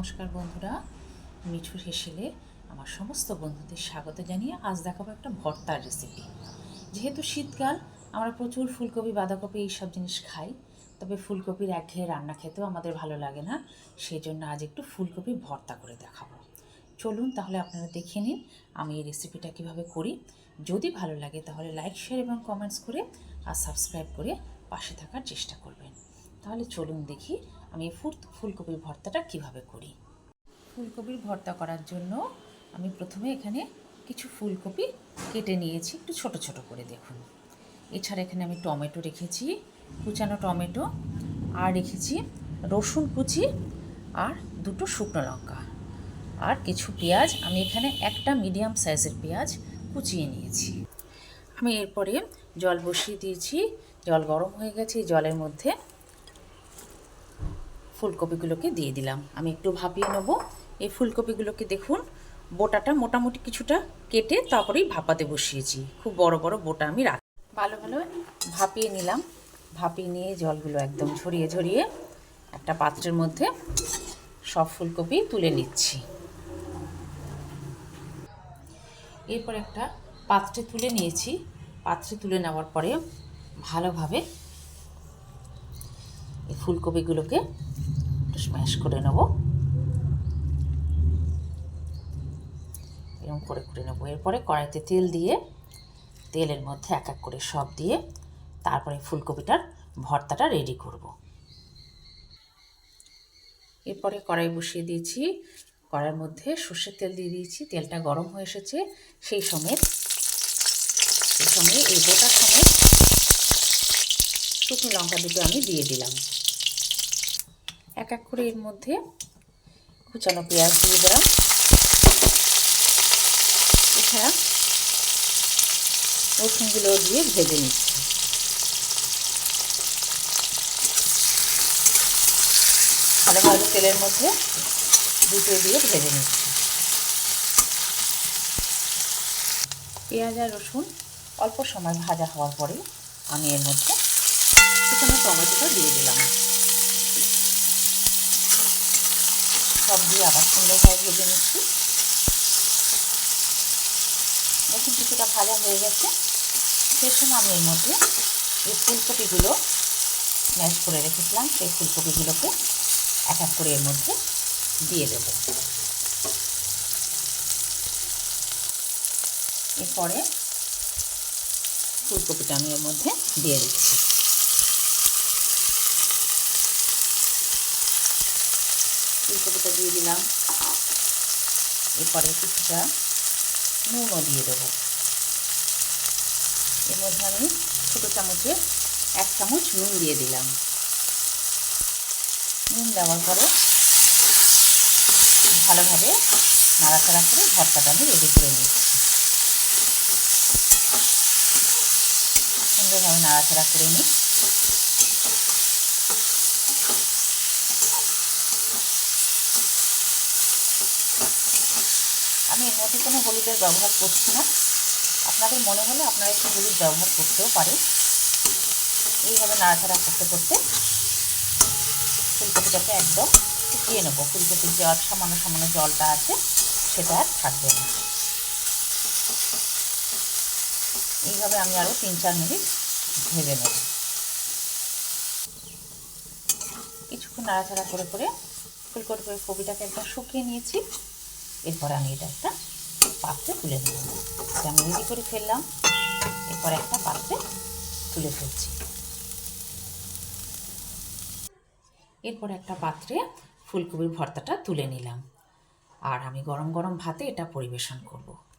নমস্কার বন্ধুরা, মিঠু হেসেলে আমার সমস্ত বন্ধুদের স্বাগত জানিয়ে আজ দেখাবো একটা ভর্তার রেসিপি যেহেতু শীতকাল, আমরা প্রচুর ফুলকপি, বাঁধাকপি এইসব জিনিস খাই, তবে ফুলকপির একঘেয়ে রান্না খেতেও আমাদের ভালো লাগে না সেই জন্য আজ একটু ফুলকপি ভর্তা করে দেখাবো। চলুন তাহলে আপনারা দেখে নিন আমি এই রেসিপিটা কীভাবে করি। যদি ভালো লাগে তাহলে লাইক শেয়ার এবং কমেন্টস করে আর সাবস্ক্রাইব করে পাশে থাকার চেষ্টা করবেন। তাহলে চলুন দেখি আমি ফুলকপির ভর্তাটা কীভাবে করি। ফুলকপির ভর্তা করার জন্য আমি প্রথমে এখানে কিছু ফুলকপি কেটে নিয়েছি, একটু ছোট ছোট করে দেখুন। এছাড়া এখানে আমি টমেটো রেখেছি, কুচানো টমেটো, আর রেখেছি রসুন কুচি আর দুটো শুকনো লঙ্কা। আর কিছু পেঁয়াজ, আমি এখানে একটা মিডিয়াম সাইজের পেঁয়াজ কুচিয়ে নিয়েছি। আমি এরপরে জল বসিয়ে দিয়েছি, জল গরম হয়ে গেছে জলের মধ্যে ফুলকপিগুলোকে দিয়ে দিলাম। আমি একটু ভাপিয়ে নেব। এই ফুলকপিগুলোকে দেখুন বোটাটা মোটামুটি কিছুটা কেটে তারপরেই ভাপাতে বসিয়েছি। খুব বড় বড় বোটা আমি রাখি ভালো ভালো। ভাপিয়ে নিলাম। ভাপিয়ে নিয়ে জলগুলো একদম ঝরিয়ে ঝরিয়ে একটা পাত্রের মধ্যে সব ফুলকপি তুলে নিচ্ছি। এরপর একটা পাত্রে তুলে নিয়েছি। পাত্রে তুলে নেওয়ার পরে ভালোভাবে এই ফুলকপিগুলোকে স্ম্যাশ করে নেব। এরকম করে করে নেব। এরপরে কড়াইতে তেল দিয়ে, তেলের মধ্যে এক এক করে সব দিয়ে তারপরে ফুলকপিটার ভর্তাটা রেডি করব। এরপরে কড়াই বসিয়ে দিয়েছি। কড়াইয়ের মধ্যে সর্ষের তেল দিয়ে দিয়েছি। তেলটা গরম হয়ে এসেছে। সেই সমেত সেই সময় এই গোটা সমেত শুকনো লঙ্কা দুটো আমি দিয়ে দিলাম। এক এক করে এর মধ্যে কুচানো পেঁয়াজ দিয়ে দিলাম। এছাড়া রসুনগুলো দিয়ে ভেজে নিচ্ছি। ভালো তেলের মধ্যে দুটো দিয়ে ভেজে নিচ্ছি। পেঁয়াজ আর রসুন অল্প সময় ভাজা হওয়ার পরে আমি এর মধ্যে টমেটোটা দিয়ে দিলাম। সব দিয়ে আবার সুন্দরভাবে ভেজে নিচ্ছি। দেখুন কিছুটা ভাজা হয়ে গেছে। সেই সময় আমি এর মধ্যে এই ফুলকপিগুলো ম্যাশ করে রেখেছিলাম। সেই ফুলকপিগুলোকে এক এক করে এর মধ্যে দিয়ে দেব। এরপরে ফুলকপিটা আমি এর মধ্যে দিয়ে দিচ্ছি। ফুলকপিটা দিয়ে দিলাম। এরপরে কিছুটা নুনও দিয়ে দেবো। এর মধ্যে আমি ছোটো চামচে এক চামচ নুন দিয়ে দিলাম। নুন দেওয়ার পরে ভালোভাবে নাড়াচাড়া করে ভর্তাটা আমি রেডি করে নিচ্ছি। সুন্দরভাবে নাড়াচাড়া করে নিই আমি এর মধ্যে কোনো হলুদের ব্যবহার করছি না। আপনাদের মনে হলে আপনারা একটু হলুদ ব্যবহার করতেও পারেন। এইভাবে নাড়াচাড়া করতে করতে ফুলকপিটাকে একদম শুকিয়ে নেব। ফুলকপির যে সামান্য সামান্য জলটা আছে, সেটা আর থাকবে না। এইভাবে আমি আরও তিন চার মিনিট ভেজে নেব। কিছুক্ষণ নাড়াচাড়া করে করে ফুলকপি কপিটাকে একদম শুকিয়ে নিয়েছি। এরপর আমি এটা একটা পাত্রে তুলে নেব। আমি রেডি করে ফেললাম। এরপর একটা পাত্রে তুলে ফেলছি। এরপর একটা পাত্রে ফুলকপির ভর্তাটা তুলে নিলাম। আর আমি গরম গরম ভাতে এটা পরিবেশন করব।